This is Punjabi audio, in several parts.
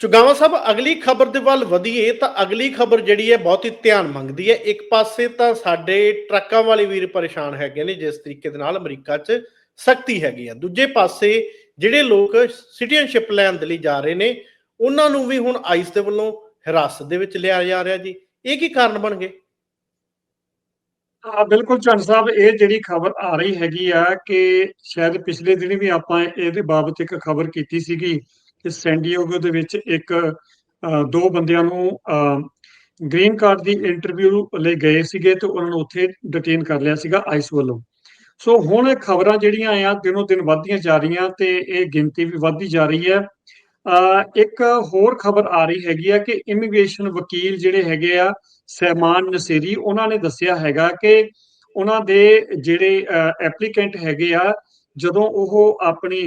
ਚੁਗਾਵਾ ਸਾਹਿਬ, ਅਗਲੀ ਖਬਰ ਦੇ ਵੱਲ ਵਧੀਏ ਤਾਂ ਅਗਲੀ ਖਬਰ ਜਿਹੜੀ ਹੈ ਬਹੁਤ ਹੀ ਧਿਆਨ ਮੰਗਦੀ ਹੈ। ਇੱਕ ਪਾਸੇ ਤਾਂ ਸਾਡੇ ਟਰੱਕਾਂ ਵਾਲੇ ਵੀਰ ਪਰੇਸ਼ਾਨ ਹੈਗੇ ਨੇ, ਜਿਸ ਤਰੀਕੇ ਦੇ ਨਾਲ ਅਮਰੀਕਾ 'ਚ ਸਖਤੀ ਹੈਗੀ ਆ। ਦੂਜੇ ਪਾਸੇ ਜਿਹੜੇ ਲੋਕ ਸਿਟੀਜ਼ਨਸ਼ਿਪ ਲੈਣ ਦੇ ਲਈ ਜਾ ਰਹੇ ਨੇ, ਉਹਨਾਂ ਨੂੰ ਵੀ ਹੁਣ ਆਈਸ ਦੇ ਵੱਲੋਂ ਹਿਰਾਸਤ ਦੇ ਵਿੱਚ ਲਿਆ ਜਾ ਰਿਹਾ ਜੀ। ਇਹ ਕੀ ਕਾਰਨ ਬਣ ਗਏ? ਹਾਂ, ਬਿਲਕੁਲ ਚੰਦ ਸਾਹਿਬ, ਇਹ ਜਿਹੜੀ ਖਬਰ ਆ ਰਹੀ ਹੈਗੀ ਆ ਕਿ ਸ਼ਾਇਦ ਪਿਛਲੇ ਦਿਨ ਵੀ ਆਪਾਂ ਇਹਦੇ ਬਾਬਤ ਇੱਕ ਖਬਰ ਕੀਤੀ ਸੀਗੀ ਕਿ ਸੈਂਡੀਓਗੋ ਦੇ ਵਿੱਚ ਇੱਕ ਦੋ ਬੰਦਿਆਂ ਨੂੰ ਗ੍ਰੀਨ ਕਾਰਡ ਦੀ ਇੰਟਰਵਿਊ ਲਈ ਗਏ ਸੀਗੇ ਤੇ ਉਹਨਾਂ ਨੂੰ ਉੱਥੇ ਡਿਟੇਨ ਕਰ ਲਿਆ ਸੀਗਾ ਆਈਸ ਵੱਲੋਂ। ਸੋ ਹੁਣ ਖਬਰਾਂ ਜਿਹੜੀਆਂ ਆ, ਦਿਨੋਂ ਦਿਨ ਵੱਧਦੀਆਂ ਜਾ ਰਹੀਆਂ ਤੇ ਇਹ ਗਿਣਤੀ ਵੀ ਵੱਧਦੀ ਜਾ ਰਹੀ ਹੈ। ਇੱਕ ਹੋਰ ਖਬਰ ਆ ਰਹੀ ਹੈਗੀ ਆ ਕਿ ਇਮੀਗ੍ਰੇਸ਼ਨ ਵਕੀਲ ਜਿਹੜੇ ਹੈਗੇ ਆ, ਸਹਿਮਾਨ ਨਸੀਰੀ, ਉਹਨਾਂ ਨੇ ਦੱਸਿਆ ਹੈਗਾ ਕਿ ਉਹਨਾਂ ਦੇ ਜਿਹੜੇ ਐਪਲੀਕੈਂਟ ਹੈਗੇ ਆ, ਜਦੋਂ ਉਹ ਆਪਣੀ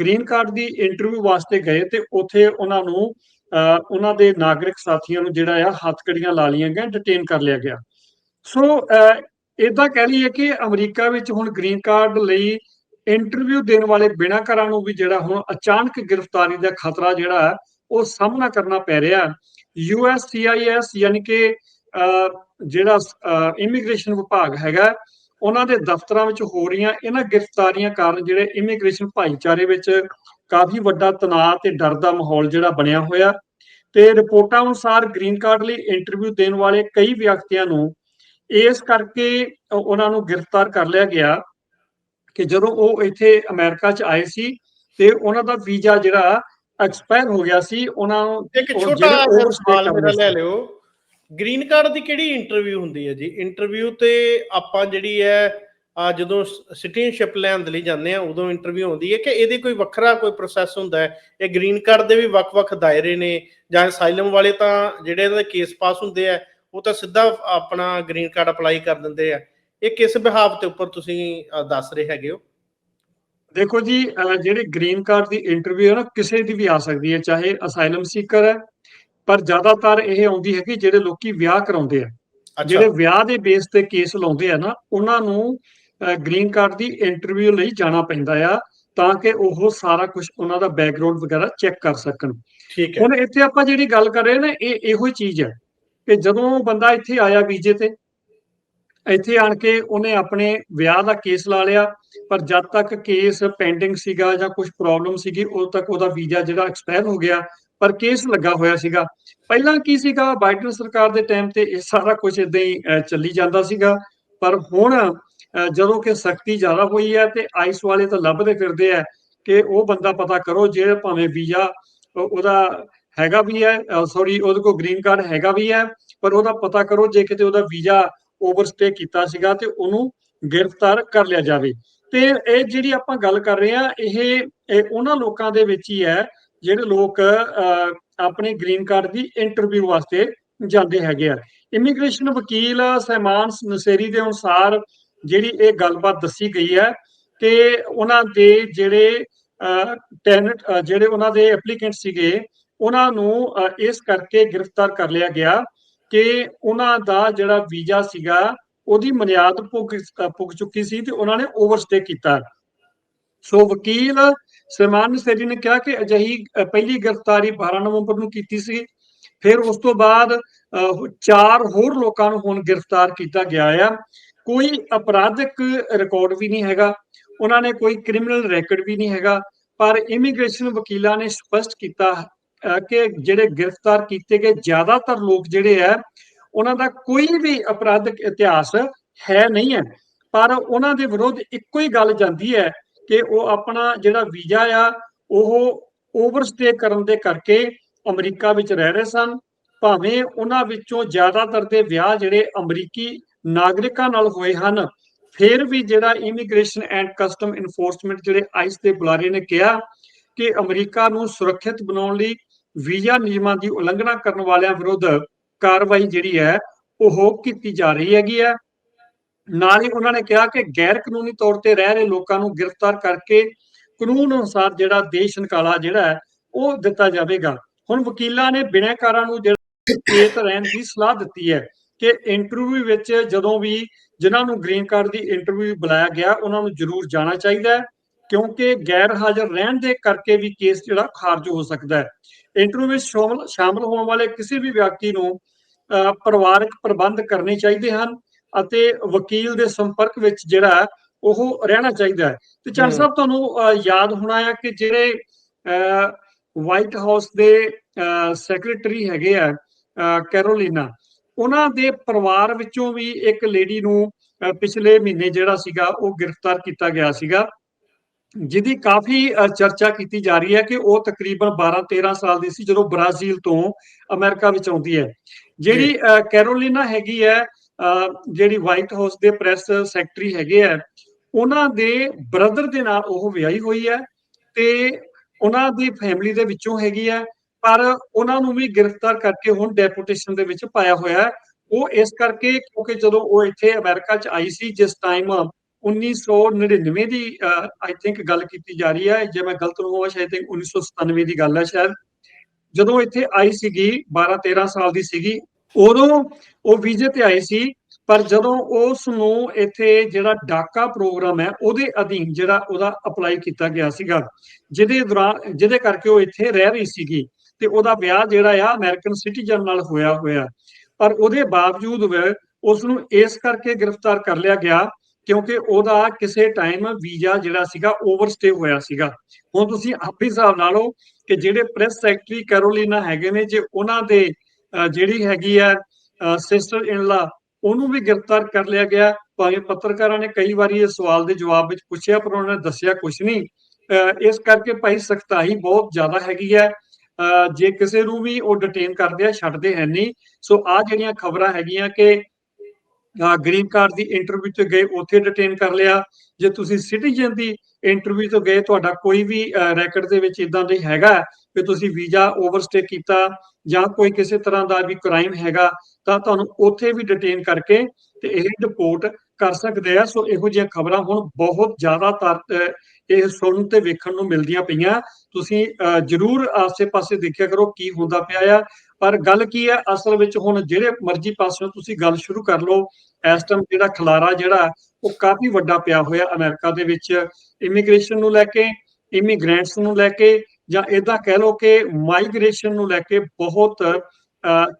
ਗ੍ਰੀਨ ਕਾਰਡ ਦੀ ਇੰਟਰਵਿਊ ਵਾਸਤੇ ਗਏ ਤੇ ਉੱਥੇ ਉਹਨਾਂ ਨੂੰ ਅਹ, ਉਹਨਾਂ ਦੇ ਨਾਗਰਿਕ ਸਾਥੀਆਂ ਨੂੰ ਜਿਹੜਾ ਆ ਹੱਥਕੜੀਆਂ ਲਾ ਲਈਆਂ ਗਈਆਂ ਡਿਟੇਨ ਕਰ ਲਿਆ ਗਿਆ। ਸੋ ਇਦਾਂ ਕਹਿ ਲਈਏ ਕਿ ਅਮਰੀਕਾ ਵਿੱਚ ਹੁਣ ਗ੍ਰੀਨ ਕਾਰਡ ਲਈ ਇੰਟਰਵਿਊ ਦੇਣ ਵਾਲੇ ਬਿਨਾਕਾਰਾਂ ਨੂੰ ਵੀ ਜਿਹੜਾ ਹੁਣ ਅਚਾਨਕ ਗ੍ਰਿਫਤਾਰੀ ਦਾ ਖਤਰਾ ਜਿਹੜਾ ਉਹ ਸਾਹਮਣਾ ਕਰਨਾ ਪੈ ਰਿਹਾ। ਯੂਐਸਸੀਆਈਐਸ ਯਾਨੀ ਕਿ ਅਹ, ਜਿਹੜਾ ਇਮੀਗ੍ਰੇਸ਼ਨ ਵਿਭਾਗ ਹੈਗਾ ਉਹਨਾਂ ਦੇ ਦਫ਼ਤਰਾਂ ਵਿੱਚ ਹੋ ਰਹੀਆਂ ਇਹਨਾਂ ਗ੍ਰਿਫਤਾਰੀਆਂ ਕਾਰਨ ਜਿਹੜੇ ਇਮੀਗ੍ਰੇਸ਼ਨ ਭਾਈਚਾਰੇ ਵਿੱਚ ਕਾਫੀ ਵੱਡਾ ਤਣਾਅ ਤੇ ਡਰ ਦਾ ਮਾਹੌਲ ਜਿਹੜਾ ਬਣਿਆ ਹੋਇਆ ਤੇ ਰਿਪੋਰਟਾਂ ਅਨੁਸਾਰ ਗ੍ਰੀਨ ਕਾਰਡ ਲਈ ਇੰਟਰਵਿਊ ਦੇਣ ਵਾਲੇ ਕਈ ਵਿਅਕਤੀਆਂ ਨੂੰ ਇਸ ਕਰਕੇ ਉਹਨਾਂ ਨੂੰ ਗ੍ਰਿਫਤਾਰ ਕਰ ਲਿਆ ਗਿਆ ਕਿ ਜਦੋਂ ਉਹ ਇੱਥੇ ਅਮਰੀਕਾ 'ਚ ਆਏ ਸੀ ਤੇ ਉਹਨਾਂ ਦਾ ਵੀਜ਼ਾ ਜਿਹੜਾ ਐਕਸਪਾਇਰ ਹੋ ਗਿਆ ਸੀ ਉਹਨਾਂ ਨੂੰ ਇੱਕ ਛੋਟਾ ਸਵਾਲ ਮੇਰਾ। ਲੈ ਲਿਓ ਗ੍ਰੀਨ ਕਾਰਡ ਦੀ ਕਿਹੜੀ ਇੰਟਰਵਿਊ ਹੁੰਦੀ ਹੈ ਜੀ? ਇੰਟਰਵਿਊ ਤੇ ਆਪਾਂ ਜਿਹੜੀ ਹੈ, ਆ ਜਦੋਂ ਸਿਟੀਜ਼ਨਸ਼ਿਪ ਲੈਣ ਦੇ ਲਈ ਜਾਂਦੇ ਆ ਉਦੋਂ ਇੰਟਰਵਿਊ ਹੁੰਦੀ ਹੈ ਕਿ ਇਹਦੇ ਕੋਈ ਵੱਖਰਾ ਕੋਈ ਪ੍ਰੋਸੈਸ ਹੁੰਦਾ ਹੈ? ਇਹ ਗ੍ਰੀਨ ਕਾਰਡ ਦੇ ਵੀ ਵੱਖ-ਵੱਖ ਦਾਇਰੇ ਨੇ, ਜਾਂ ਅਸਾਈਲਮ ਵਾਲੇ ਤਾਂ ਜਿਹੜੇ ਇਹਨਾਂ ਦੇ ਕੇਸ ਪਾਸ ਹੁੰਦੇ ਆ, ਉਹ ਤਾਂ ਸਿੱਧਾ ਆਪਣਾ ਗ੍ਰੀਨ ਕਾਰਡ ਅਪਲਾਈ ਕਰ ਦਿੰਦੇ ਆ। ਇਹ ਕਿਸ ਬਿਹਾਵ ਤੇ ਉੱਪਰ ਤੁਸੀਂ ਦੱਸ ਰਹੇ ਹੈਗੇ ਹੋ? ਦੇਖੋ ਜੀ ਜਿਹੜੀ ਗ੍ਰੀਨ ਕਾਰਡ ਦੀ ਇੰਟਰਵਿਊ ਹੈ ਨਾ, ਕਿਸੇ ਦੀ ਵੀ ਆ ਸਕਦੀ ਹੈ, ਚਾਹੇ ਅਸਾਈਲਮ ਸੀਕਰ ਹੈ ਪਰ ਜ਼ਿਆਦਾਤਰ ਇਹ ਆਉਂਦੀ ਹੈ ਕਿ ਜਿਹੜੇ ਲੋਕੀ ਵਿਆਹ ਕਰਾਉਂਦੇ ਆ। ਜਿਹੜੇ ਵਿਆਹ ਦੇ ਬੇਸ ਤੇ ਕੇਸ ਲਾਉਂਦੇ ਆ ਨਾ ਉਹਨਾਂ ਨੂੰ ਗ੍ਰੀਨ ਕਾਰਡ ਦੀ ਇੰਟਰਵਿਊ ਲਈ ਜਾਣਾ ਪੈਂਦਾ ਆ ਤਾਂ ਕਿ ਉਹ ਸਾਰਾ ਕੁਝ ਉਹਨਾਂ ਦਾ ਬੈਕਗ੍ਰਾਉਂਡ ਵਗੈਰਾ ਚੈੱਕ ਕਰ ਸਕਣ। ਠੀਕ ਹੈ। ਹੁਣ ਇੱਥੇ ਆਪਾਂ ਜਿਹੜੀ ਗੱਲ ਕਰ ਰਹੇ ਨੇ ਇਹ ਇਹੋ ਹੀ ਚੀਜ਼ ਹੈ ਕਿ ਜਦੋਂ ਬੰਦਾ ਇੱਥੇ ਆਇਆ ਵੀਜ਼ੇ ਤੇ ਇੱਥੇ ਆਣ ਕੇ ਉਹਨੇ ਆਪਣੇ ਵਿਆਹ ਦਾ ਕੇਸ ਲਾ ਲਿਆ ਪਰ ਜਦ ਤੱਕ ਕੇਸ ਪੈਂਡਿੰਗ ਸੀਗਾ ਜਾਂ ਕੁਝ ਪ੍ਰੋਬਲਮ ਸੀਗੀ ਉਦੋਂ ਤੱਕ ਉਹਦਾ ਵੀਜ਼ਾ ਜਿਹੜਾ ਐਕਸਪਾਇਰ ਹੋ ਗਿਆ ਪਰ ਕੇਸ ਲੱਗਾ ਹੋਇਆ ਸੀਗਾ। ਪਹਿਲਾਂ ਕੀ ਸੀਗਾ? ਬਾਈਡਨ ਸਰਕਾਰ ਦੇ ਟਾਈਮ ਤੇ ਇਹ ਸਾਰਾ ਕੁਝ ਇਦਾਂ ਹੀ ਚੱਲੀ ਜਾਂਦਾ ਸੀਗਾ। ਪਰ ਹੁਣ ਜਦੋਂ ਕਿ ਸਖਤੀ ਜ਼ਿਆਦਾ ਹੋਈ ਹੈ ਤੇ ਆਈਸ ਵਾਲੇ ਤਾਂ ਲੱਭਦੇ ਫਿਰਦੇ ਆ ਕਿ ਉਹ ਬੰਦਾ ਪਤਾ ਕਰੋ ਜਿਹੜਾ ਭਾਵੇਂ ਵੀਜ਼ਾ ਉਹਦਾ ਹੈਗਾ ਵੀ ਹੈ ਸੌਰੀ ਉਹਦੇ ਕੋਲ ਗ੍ਰੀਨ ਕਾਰਡ ਹੈਗਾ ਵੀ ਹੈ, ਪਰ ਉਹਦਾ ਪਤਾ ਕਰੋ ਜੇ ਕਿਤੇ ਉਹਦਾ ਵੀਜ਼ਾ ਓਵਰਸਟੇ ਕੀਤਾ ਸੀਗਾ ਤੇ ਉਹਨੂੰ ਗ੍ਰਿਫਤਾਰ ਕਰ ਲਿਆ ਜਾਵੇ। ਤੇ ਇਹ ਜਿਹੜੀ ਆਪਾਂ ਗੱਲ ਕਰ ਰਹੇ ਆ ਇਹ ਉਹਨਾਂ ਲੋਕਾਂ ਦੇ ਵਿੱਚ ਹੀ ਹੈ ਜਿਹੜੇ ਲੋਕ ਅਹ, ਆਪਣੇ ਗ੍ਰੀਨ ਕਾਰਡ ਦੀ ਇੰਟਰਵਿਊ ਵਾਸਤੇ ਜਾਂਦੇ ਹੈਗੇ ਆ। ਇਮੀਗ੍ਰੇਸ਼ਨ ਵਕੀਲ ਸਹਿਮਾਨ ਨਸੇਰੀ ਦੇ ਅਨੁਸਾਰ ਜਿਹੜੀ ਇਹ ਗੱਲਬਾਤ ਦੱਸੀ ਗਈ ਹੈ ਕਿ ਉਹਨਾਂ ਦੇ ਜਿਹੜੇ ਟੈਨਟ ਜਿਹੜੇ ਉਹਨਾਂ ਦੇ ਐਪਲੀਕੈਂਟ ਸੀਗੇ ਉਹਨਾਂ ਨੂੰ ਇਸ ਕਰਕੇ ਗ੍ਰਿਫਤਾਰ ਕਰ ਲਿਆ ਗਿਆ ਕਿ ਉਹਨਾਂ ਦਾ ਜਿਹੜਾ ਵੀਜ਼ਾ ਸੀਗਾ ਉਹਦੀ ਮਨਿਆਦ ਪੁੱਗ ਅਹ ਪੁੱਗ ਚੁੱਕੀ ਸੀ ਤੇ ਉਹਨਾਂ ਨੇ ਓਵਰਸਟੇ ਕੀਤਾ। ਸੋ ਵਕੀਲ ਸਲਮਾਨ ਨਸਰੀ ਨੇ ਕਿਹਾ ਕਿ ਅਜਿਹੀ ਪਹਿਲੀ ਗ੍ਰਿਫਤਾਰੀ 12 ਨਵੰਬਰ ਨੂੰ ਕੀਤੀ ਸੀ। ਫਿਰ ਉਸ ਤੋਂ ਬਾਅਦ ਚਾਰ ਹੋਰ ਲੋਕਾਂ ਨੂੰ ਹੁਣ ਗ੍ਰਿਫਤਾਰ ਕੀਤਾ ਗਿਆ ਆ। ਕੋਈ ਅਪਰਾਧਿਕ ਰਿਕਾਰਡ ਵੀ ਨਹੀਂ ਹੈਗਾ। ਉਹਨਾਂ ਨੇ ਕੋਈ ਕ੍ਰਿਮੀਨਲ ਰੈਕੋਰਡ ਵੀ ਨਹੀਂ ਹੈਗਾ। ਪਰ ਇਮੀਗ੍ਰੇਸ਼ਨ ਵਕੀਲਾਂ ਨੇ ਸਪਸ਼ਟ ਕੀਤਾ ਕਿ ਜਿਹੜੇ ਗ੍ਰਿਫਤਾਰ ਕੀਤੇ ਗਏ ਜ਼ਿਆਦਾਤਰ ਲੋਕ ਜਿਹੜੇ ਆ, ਉਹਨਾਂ ਦਾ ਕੋਈ ਵੀ ਅਪਰਾਧਿਕ ਇਤਿਹਾਸ ਹੈ ਨਹੀਂ ਹੈ। ਪਰ ਉਹਨਾਂ ਦੇ ਵਿਰੁੱਧ ਇੱਕੋ ਹੀ ਗੱਲ ਜਾਂਦੀ ਹੈ ਕਿ ਉਹ ਆਪਣਾ ਜਿਹੜਾ ਵੀਜ਼ਾ ਆ, ਉਹ ਓਵਰਸਟੇ ਕਰਨ ਦੇ ਕਰਕੇ ਅਮਰੀਕਾ ਵਿੱਚ ਰਹਿ ਰਹੇ ਸਨ। ਭਾਵੇਂ ਉਹਨਾਂ ਵਿੱਚੋਂ ਜ਼ਿਆਦਾਤਰ ਦੇ ਵਿਆਹ ਜਿਹੜੇ ਅਮਰੀਕੀ ਨਾਗਰਿਕਾਂ ਨਾਲ ਹੋਏ ਹਨ, ਫਿਰ ਵੀ ਜਿਹੜਾ ਇਮੀਗ੍ਰੇਸ਼ਨ ਐਂਡ ਕਸਟਮ ਇਨਫੋਰਸਮੈਂਟ ਜਿਹੜੇ ਆਈਸ ਦੇ ਬੁਲਾਰੇ ਨੇ ਕਿਹਾ ਕਿ ਅਮਰੀਕਾ ਨੂੰ ਸੁਰੱਖਿਅਤ ਬਣਾਉਣ ਲਈ ਵੀਜ਼ਾ ਨਿਯਮਾਂ ਦੀ ਉਲੰਘਣਾ ਕਰਨ ਵਾਲਿਆਂ ਵਿਰੁੱਧ ਕਾਰਵਾਈ ਜਿਹੜੀ ਹੈ, ਉਹ ਕੀਤੀ ਜਾ ਰਹੀ ਹੈਗੀ ਹੈ। ਨਾਲ ਹੀ ਉਹਨਾਂ ਨੇ ਕਿਹਾ ਕਿ ਗੈਰ ਕਾਨੂੰਨੀ ਤੌਰ ਤੇ ਰਹਿ ਰਹੇ ਲੋਕਾਂ ਨੂੰ ਗ੍ਰਿਫਤਾਰ ਕਰਕੇ ਕਾਨੂੰਨ ਅਨੁਸਾਰ ਜਿਹੜਾ ਦੇਸ਼ ਨਿਕਾਲਾ ਜਿਹੜਾ ਹੈ ਉਹ ਦਿੱਤਾ ਜਾਵੇਗਾ। ਹੁਣ ਵਕੀਲਾਂ ਨੇ ਬਿਨੈਕਾਰਾਂ ਨੂੰ ਜਿਹੜਾ ਚੇਤ ਰਹਿਣ ਦੀ ਸਲਾਹ ਦਿੱਤੀ ਹੈ ਕਿ ਇੰਟਰਵਿਊ ਵਿੱਚ ਜਦੋਂ ਵੀ ਜਿਨ੍ਹਾਂ ਨੂੰ ਗ੍ਰੀਨ ਕਾਰਡ ਦੀ ਇੰਟਰਵਿਊ ਬੁਲਾਇਆ ਗਿਆ ਉਹਨਾਂ ਨੂੰ ਜ਼ਰੂਰ ਜਾਣਾ ਚਾਹੀਦਾ ਹੈ ਕਿਉਂਕਿ ਗੈਰ ਹਾਜ਼ਰ ਰਹਿਣ ਦੇ ਕਰਕੇ ਵੀ ਕੇਸ ਜਿਹੜਾ ਖਾਰਜ ਹੋ ਸਕਦਾ ਹੈ। ਇੰਟਰਵਿਊ ਵਿੱਚ ਸ਼ਾਮਲ ਸ਼ਾਮਲ ਹੋਣ ਵਾਲੇ ਕਿਸੇ ਵੀ ਵਿਅਕਤੀ ਨੂੰ ਅਹ, ਪਰਿਵਾਰਕ ਪ੍ਰਬੰਧ ਕਰਨੇ ਚਾਹੀਦੇ ਹਨ। ਅਤੇ ਵਕੀਲ ਦੇ ਸੰਪਰਕ ਵਿੱਚ ਜਿਹੜਾ ਉਹ ਰਹਿਣਾ ਚਾਹੀਦਾ ਹੈ। ਤੇ ਹਮ। ਸਾਹਿਬ ਤੁਹਾਨੂੰ ਯਾਦ ਹੋਣਾ ਹੈ ਕਿ ਜਿਹੜੇ ਵਾਈਟ ਹਾਊਸ ਦੇ ਸੈਕਟਰੀ ਹੈਗੇ ਆ ਕੈਰੋਲੀਨਾ ਉਹਨਾਂ ਦੇ ਪਰਿਵਾਰ ਵਿੱਚੋਂ ਵੀ ਇੱਕ ਲੇਡੀ ਨੂੰ ਪਿਛਲੇ ਮਹੀਨੇ ਜਿਹੜਾ ਸੀਗਾ ਉਹ ਗ੍ਰਿਫਤਾਰ ਕੀਤਾ ਗਿਆ ਸੀਗਾ ਜਿਹਦੀ ਕਾਫੀ ਚਰਚਾ ਕੀਤੀ ਜਾ ਰਹੀ ਹੈ ਕਿ ਉਹ ਤਕਰੀਬਨ 12-13 ਸਾਲ ਦੀ ਸੀ ਜਦੋਂ ਬ੍ਰਾਜ਼ੀਲ ਤੋਂ ਅਮਰੀਕਾ ਵਿੱਚ ਆਉਂਦੀ ਹੈ। ਜਿਹੜੀ ਕੈਰੋਲੀਨਾ ਹੈਗੀ ਹੈ ਜਿਹੜੀ ਵਾਈਟ ਹਾਊਸ ਦੇ ਪ੍ਰੈਸ ਸੈਕਟਰੀ ਹੈਗੇ ਆ, ਉਹਨਾਂ ਦੇ ਬ੍ਰਦਰ ਦੇ ਨਾਲ ਉਹ ਵਿਆਹੀ ਹੋਈ ਹੈ ਤੇ ਉਹਨਾਂ ਦੀ ਫੈਮਿਲੀ ਦੇ ਵਿੱਚੋਂ ਹੈਗੀ ਹੈ ਪਰ ਉਹਨਾਂ ਨੂੰ ਵੀ ਗ੍ਰਿਫਤਾਰ ਕਰਕੇ ਹੁਣ ਡੈਪੂਟੇਸ਼ਨ ਦੇ ਵਿੱਚ ਪਾਇਆ ਹੋਇਆ। ਹੈ ਉਹ ਇਸ ਕਰਕੇ ਕਿਉਂਕਿ ਜਦੋਂ ਉਹ ਇੱਥੇ ਅਮਰੀਕਾ 'ਚ ਆਈ ਸੀ, ਜਿਸ ਟਾਈਮ 1999 ਦੀ ਆਈ ਥਿੰਕ ਗੱਲ ਕੀਤੀ ਜਾ ਰਹੀ ਹੈ ਜੇ ਮੈਂ ਗਲਤ ਨਾ ਹੋਵਾਂ, ਸ਼ਾਇਦ 1997 ਦੀ ਗੱਲ ਹੈ ਸ਼ਾਇਦ। ਜਦੋਂ ਇੱਥੇ ਆਈ ਸੀਗੀ 12 13 ਸਾਲ ਦੀ ਸੀਗੀ, ਉਦੋਂ ਉਹ ਵੀਜ਼ੇ ਤੇ ਆਏ ਸੀ, ਪਰ ਜਦੋਂ ਉਸ ਨੂੰ ਇੱਥੇ ਜਿਹੜਾ ਡਾਕਾ ਪ੍ਰੋਗਰਾਮ ਹੈ, ਉਹਦੇ ਅਧੀਨ ਜਿਹੜਾ ਉਹਦਾ ਅਪਲਾਈ ਕੀਤਾ ਗਿਆ ਸੀਗਾ, ਜਿਹਦੇ ਦੌਰਾਨ ਜਿਹਦੇ ਕਰਕੇ ਉਹ ਇੱਥੇ ਰਹਿ ਰਹੀ ਸੀਗੀ ਤੇ ਉਹਦਾ ਵਿਆਹ ਜਿਹੜਾ ਆ ਅਮਰੀਕਨ ਸਿਟੀਜ਼ਨ ਨਾਲ ਹੋਇਆ ਹੋਇਆ। ਪਰ ਉਹਦੇ ਬਾਵਜੂਦ ਵੀ ਉਸ ਨੂੰ ਇਸ ਕਰਕੇ ਗ੍ਰਿਫਤਾਰ ਕਰ ਲਿਆ ਗਿਆ ਕਿਉਂਕਿ ਉਹਦਾ ਕਿਸੇ ਟਾਈਮ ਵੀਜ਼ਾ ਜਿਹੜਾ ਸੀਗਾ ਓਵਰਸਟੇ ਹੋਇਆ ਸੀਗਾ। ਹੁਣ ਤੁਸੀਂ ਆਪੇ ਹਿਸਾਬ ਲਾ ਲਓ ਕਿ ਜਿਹੜੇ ਪ੍ਰੈਸ ਸੈਕਟਰੀ ਕੈਰੋਲੀਨਾ ਹੈਗੇ ਨੇ, ਜੇ ਉਹਨਾਂ ਦੇ ਜਿਹੜੀ ਹੈਗੀ ਆ ਸਿਸਟਰ ਇਨ ਉਹਨੂੰ ਵੀ ਗ੍ਰਿਫਤਾਰ ਕਰ ਲਿਆ ਗਿਆ। ਭਾਵੇਂ ਪੱਤਰਕਾਰਾਂ ਨੇ ਕਈ ਵਾਰੀ ਇਸ ਸਵਾਲ ਦੇ ਜਵਾਬ ਵਿੱਚ ਪੁੱਛਿਆ ਪਰ ਉਹਨਾਂ ਨੇ ਦੱਸਿਆ ਕੁਝ ਨਹੀਂ। ਅਹ, ਇਸ ਕਰਕੇ ਭਾਈ ਸਖਤਾਈ ਬਹੁਤ ਜ਼ਿਆਦਾ ਹੈਗੀ ਹੈ। ਅਹ, ਜੇ ਕਿਸੇ ਨੂੰ ਵੀ ਉਹ ਡਿਟੇਨ ਕਰਦੇ ਆ ਛੱਡਦੇ ਹੈ ਨਹੀਂ। ਸੋ ਆ ਜਿਹੜੀਆਂ ਖਬਰਾਂ ਹੈਗੀਆਂ ਕਿ ਗ੍ਰੀਨ ਕਾਰਡ ਦੀ ਇੰਟਰਵਿਊ ਤੇ ਗਏ ਉੱਥੇ ਡਿਟੇਨ ਕਰ ਲਿਆ। ਜੇ ਤੁਸੀਂ ਸਿਟੀਜ਼ਨ ਦੀ ਇੰਟਰਵਿਊ ਤੋਂ ਗਏ ਤੁਹਾਡਾ ਕੋਈ ਵੀ ਰੈਕਡ ਦੇ ਵਿੱਚ ਇਦਾਂ ਦੇ ਹੈਗਾ ਕਿ ਤੁਸੀਂ ਵੀਜ਼ਾ ਓਵਰਸਟੇ ਕੀਤਾ ਜਾਂ ਕੋਈ ਕਿਸੇ ਤਰ੍ਹਾਂ ਦਾ ਵੀ ਕ੍ਰਾਈਮ ਹੈਗਾ ਤਾਂ ਤੁਹਾਨੂੰ ਉੱਥੇ ਵੀ ਡਿਟੇਨ ਕਰਕੇ ਤੇ ਇਹ ਰਿਪੋਰਟ ਕਰ ਸਕਦੇ ਆ। ਸੋ ਇਹੋ ਜਿਹੀਆਂ ਖਬਰਾਂ ਹੁਣ ਬਹੁਤ ਜ਼ਿਆਦਾਤਰ ਇਹ ਸੁਣਨ ਤੇ ਵੇਖਣ ਨੂੰ ਮਿਲਦੀਆਂ ਪਈਆਂ। ਤੁਸੀਂ ਅਹ, ਜ਼ਰੂਰ ਆਸੇ-ਪਾਸੇ ਦੇਖਿਆ ਕਰੋ ਕੀ ਹੁੰਦਾ ਪਿਆ ਆ। ਪਰ ਗੱਲ ਕੀ ਹੈ, ਅਸਲ ਵਿੱਚ ਹੁਣ ਜਿਹੜੇ ਮਰਜ਼ੀ ਪਾਸਿਓਂ ਤੁਸੀਂ ਗੱਲ ਸ਼ੁਰੂ ਕਰ ਲਓ, ਇਸ ਟਾਈਮ ਜਿਹੜਾ ਖਲਾਰਾ ਜਿਹੜਾ, ਉਹ ਕਾਫੀ ਵੱਡਾ ਪਿਆ ਹੋਇਆ ਅਮਰੀਕਾ ਦੇ ਵਿੱਚ। ਇਮੀਗ੍ਰੇਸ਼ਨ ਨੂੰ ਲੈ ਕੇ ਇਮੀਗ੍ਰੈਂਟਸ ਨੂੰ ਲੈ ਕੇ, ਜਾਂ ਇਦਾਂ ਕਹਿ ਲਓ ਕਿ ਮਾਈਗ੍ਰੇਸ਼ਨ ਨੂੰ ਲੈ ਕੇ ਬਹੁਤ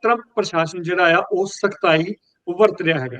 ਟਰੰਪ ਪ੍ਰਸ਼ਾਸਨ ਜਿਹੜਾ ਆ, ਉਹ ਸਖਤਾਈ ਵਰਤ ਰਿਹਾ ਹੈਗਾ।